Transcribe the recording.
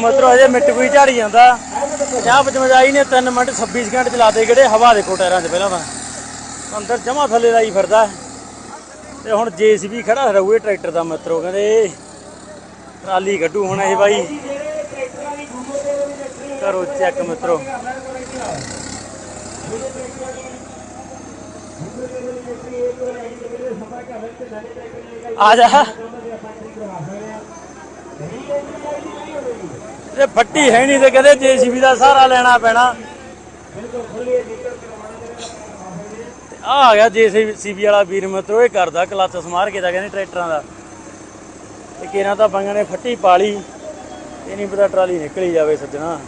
ਮਤਲਬ ਅਜੇ ਮਿੱਟ ਕੋਈ ਝਾੜੀ ਜਾਂਦਾ। 50 55 ਨੇ 3 ਮਿੰਟ 26 ਸਕਿੰਟ ਚਲਾਤੇ ਕਿਹੜੇ ਹਵਾ ਦੇ ਕੋ 'ਚ ਪਹਿਲਾਂ ਤਾਂ। ਅੰਦਰ ਜਮਾ ਥੱਲੇ ਲਾਈ ਫਿਰਦਾ। ਤੇ ਹੁਣ ਜੀਸੀਬੀ ਖੜਾ ਰਹੂਏ ਟਰੈਕਟਰ ਦਾ ਮਿੱਤਰੋ, ਕਹਿੰਦੇ ਟਰਾਲੀ ਕੱਢੂ ਹੁਣ ਇਹ ਬਾਈ। ਕਰੋ ਚੈੱਕ ਮਿੱਤਰੋ। ਆ ਜਾ। ਇਹ ਫੱਟੀ ਹੈ ਨਹੀਂ ਤੇ ਕਹਿੰਦੇ ਜੀਸੀਬੀ ਦਾ ਸਹਾਰਾ ਲੈਣਾ ਪੈਣਾ। ਆ ਆ ਗਿਆ ਜੀਸੀਬੀ ਵਾਲਾ ਵੀਰ ਮਿੱਤਰੋ, ਇਹ ਕਰਦਾ ਕਲੱਚ ਸਮਾਰ ਕੇ ਦਾ ਕਹਿੰਦੇ ਟਰੈਕਟਰਾਂ ਦਾ। ਤੇ ਕਿਹਨਾਂ ਤਾਂ ਬੰਗਾਂ ਨੇ ਫੱਟੀ ਪਾਲੀ ਇਹ ਨਹੀਂ ਪਤਾ ਟਰਾਲੀ ਨਿਕਲੀ ਜਾਵੇ ਸੱਜਣਾ।